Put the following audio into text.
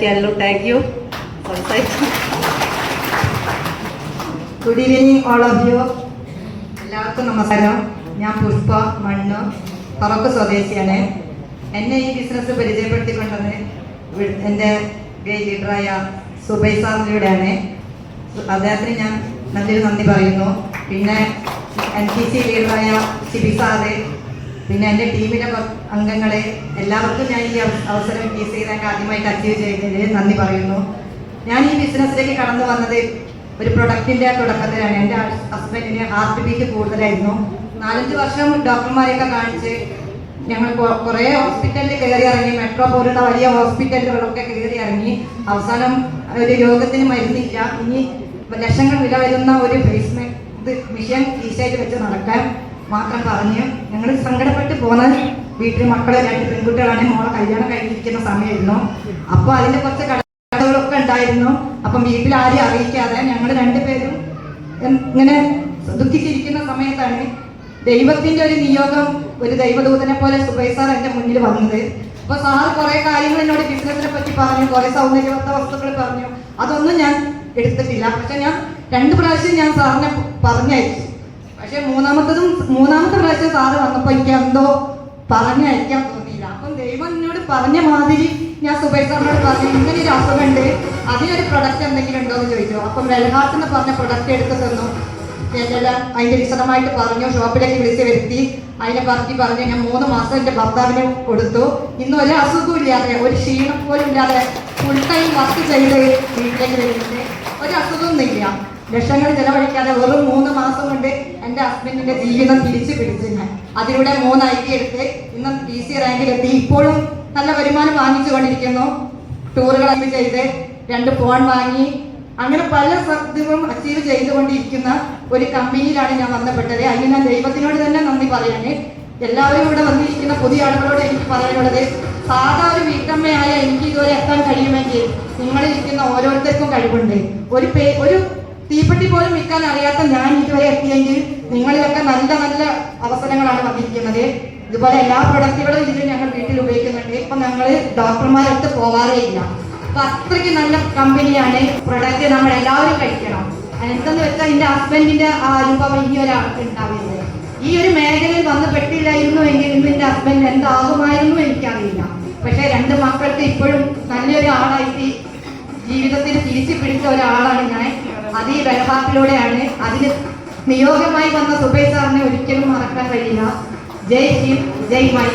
സംസാരിക്കാമല്ലോ thank you സംസാരിച്ചു good evening all of you എല്ലാവർക്കും നമസ്കാരം. ഞാൻ പുഷ്പ മണ്ണ് പറക്ക് സ്വദേശിയാണ്. എന്നെ ഈ ബിസിനസ് പരിചയപ്പെടുത്തിക്കൊണ്ടത് എന്റെ ഗേ ലീഡറായ സുബൈ സാറിലൂടെയാണ്. അദ്ദേഹത്തിന് ഞാൻ നല്ലൊരു നന്ദി പറയുന്നു. പിന്നെ എൻ ടി സി ലീഡറായ സിബി സാറ് പിന്നെ എന്റെ ടീമിലെ അംഗങ്ങളെ എല്ലാവർക്കും ഞാൻ ഈ അവസരം ടി സി റാങ്ക് ആദ്യമായിട്ട് അച്ചീവ് ചെയ്തതിന് നന്ദി പറയുന്നു. ഞാൻ ഈ ബിസിനസ്സിലേക്ക് കടന്നു വന്നത് ഒരു പ്രൊഡക്റ്റിന്റെ തുടക്കത്തിലാണ്. എന്റെ ഹസ്ബൻഡിന് ഹാർട്ട് ബീറ്റ് കൂടുതലായിരുന്നു. നാലഞ്ച് വർഷം ഡോക്ടർമാരെയൊക്കെ കാണിച്ച് ഞങ്ങൾ കുറേ ഹോസ്പിറ്റലിൽ കയറി ഇറങ്ങി. മെട്രോ പോലുള്ള വലിയ ഹോസ്പിറ്റലുകളൊക്കെ കയറി ഇറങ്ങി. അവസാനം ഒരു രോഗത്തിന് മരുന്നില്ല. ഇനി ലക്ഷങ്ങൾ വില വരുന്ന ഒരു ഫേസ് ഇത് മിഷൻ ഈശായിട്ട് വെച്ച് നടക്കാൻ മാത്രം പറഞ്ഞ് ഞങ്ങൾ സങ്കടപ്പെട്ട് പോന്ന വീട്ടിൽ മക്കളെ രണ്ട് പെൺകുട്ടികളാണ് മോളെ കല്യാണം കഴിഞ്ഞിരിക്കുന്ന സമയമായിരുന്നു. അപ്പോൾ അതിന്റെ കുറച്ച് കടകളൊക്കെ ഉണ്ടായിരുന്നു. അപ്പം വീട്ടിൽ ആരെയും അറിയിക്കാതെ ഞങ്ങൾ രണ്ടുപേരും ഇങ്ങനെ ദുഃഖിച്ചിരിക്കുന്ന സമയത്താണ് ദൈവത്തിന്റെ ഒരു നിയോഗം ഒരു ദൈവദൂതനെ പോലെ സുബൈ സാർ എന്റെ മുന്നിൽ വന്നത്. അപ്പൊ സാർ കുറെ കാര്യങ്ങൾ എന്നോട് ബിസിനസിനെ പറ്റി പറഞ്ഞു കുറെ സൗന്ദര്യവത്ത വസ്തുക്കൾ പറഞ്ഞു. അതൊന്നും ഞാൻ എടുത്തിട്ടില്ല. പക്ഷെ ഞാൻ രണ്ട് പ്രാവശ്യം ഞാൻ സാറിനെ പറഞ്ഞയച്ചു. പക്ഷെ മൂന്നാമത്തതും മൂന്നാമത്തെ പ്രാവശ്യം സാറ് വന്നപ്പോ എനിക്ക് എന്തോ പറഞ്ഞയക്കാൻ തോന്നിയില്ല. അപ്പം ദൈവം എന്നോട് പറഞ്ഞ മാതിരി ഞാൻ സുബൈ സാറിനോട് പറഞ്ഞു ഇങ്ങനെ ഒരു അസുഖമുണ്ട് അതിനൊരു പ്രൊഡക്റ്റ് എന്തെങ്കിലും ഉണ്ടോ എന്ന് ചോദിച്ചു. അപ്പം വെൽഹാർട്ട് എന്ന് പറഞ്ഞ പ്രൊഡക്റ്റ് എടുത്ത് തന്നു. എന്നെല്ലാം അതിന്റെ വിശദമായിട്ട് പറഞ്ഞു ഷോപ്പിലേക്ക് വിളിച്ച് വരുത്തി. അതിനെ പറഞ്ഞു പറഞ്ഞു ഞാൻ മൂന്ന് മാസം എന്റെ ഭർത്താവിന് കൊടുത്തു. ഇന്ന് ഒരു അസുഖവും ഇല്ലാതെ ഒരു ക്ഷീണം പോലും ഇല്ലാതെ ഫുൾ ടൈം വർക്ക് ചെയ്ത് വീട്ടിലേക്ക് വരുന്നുണ്ട്. ഒരു അസുഖമൊന്നും ഇല്ല ലക്ഷങ്ങൾ ചെലവഴിക്കാതെ വെറും മൂന്ന് മാസം കൊണ്ട് എന്റെ ഹസ്ബൻഡിന്റെ ജീവിതം തിരിച്ചു പിടിച്ചു ഞാൻ. അതിലൂടെ മൂന്ന് ഐ ടി എടുത്ത് ഇന്ന് പി സി റാങ്കിലെത്തി ഇപ്പോഴും നല്ല വരുമാനം വാങ്ങിച്ചു കൊണ്ടിരിക്കുന്നു. ടൂറുകൾ ചെയ്ത് രണ്ട് ഫോൺ വാങ്ങി. അങ്ങനെ പല സത്യവും അച്ചീവ് ചെയ്തുകൊണ്ടിരിക്കുന്ന ഒരു കമ്പനിയിലാണ് ഞാൻ വന്നപ്പെട്ടത്. അതിന് ഞാൻ ദൈവത്തിനോട് തന്നെ നന്ദി പറയാന് എല്ലാവരും ഇവിടെ വന്നിരിക്കുന്ന പുതിയ ആളുകളോട് എനിക്ക് പറയാനുള്ളത് സാധാ ഒരു വീട്ടമ്മയായ എനിക്ക് ഇതുവരെ എത്താൻ കഴിയുമെങ്കിൽ നിങ്ങളിരിക്കുന്ന ഓരോരുത്തർക്കും കഴിവുണ്ട്. ഒരു പേ ഒരു തീപ്പെട്ടി പോലും വിൽക്കാൻ അറിയാത്ത ഞാൻ ഇതുവരെ എത്തിയെങ്കിൽ നിങ്ങളിലൊക്കെ നല്ല നല്ല അവസരങ്ങളാണ് വന്നിരിക്കുന്നത്. ഇതുപോലെ എല്ലാ പ്രൊഡക്റ്റുകളും ഇതിൽ ഞങ്ങൾ വീട്ടിൽ ഉപയോഗിക്കുന്നുണ്ട്. ഇപ്പൊ ഞങ്ങൾ ഡോക്ടർമാരടുത്ത് പോവാറേ ഇല്ല. അപ്പൊ അത്രയ്ക്ക് നല്ല കമ്പനിയാണ്. പ്രൊഡക്റ്റ് നമ്മൾ എല്ലാവരും കഴിക്കണം. എന്തെന്ന് വെച്ചാൽ എന്റെ ഹസ്ബൻഡിന്റെ ആ അനുഭവം ഇനി ഒരാൾക്ക് ഉണ്ടാവില്ല. ഈ ഒരു മേഖലയിൽ വന്ന് പെട്ടില്ലായിരുന്നു എങ്കിൽ ഇന്ന് എന്റെ ഹസ്ബൻഡ് എന്താകുമായിരുന്നു എനിക്കറിയില്ല. പക്ഷെ രണ്ട് മക്കൾക്ക് ഇപ്പോഴും നല്ലൊരു ആളായിട്ട് ജീവിതത്തിൽ തിരിച്ചു പിടിച്ച ഒരാളാണ് ഞാൻ. അത് ഈ വ്യവഹാരത്തിലൂടെയാണ് അതിന് നിയോഗമായി വന്ന സുബൈ സാറിനെ ഒരിക്കലും മറക്കാൻ കഴിയില്ല. ജയ് ഹിന്ദ് ജയ് മൈ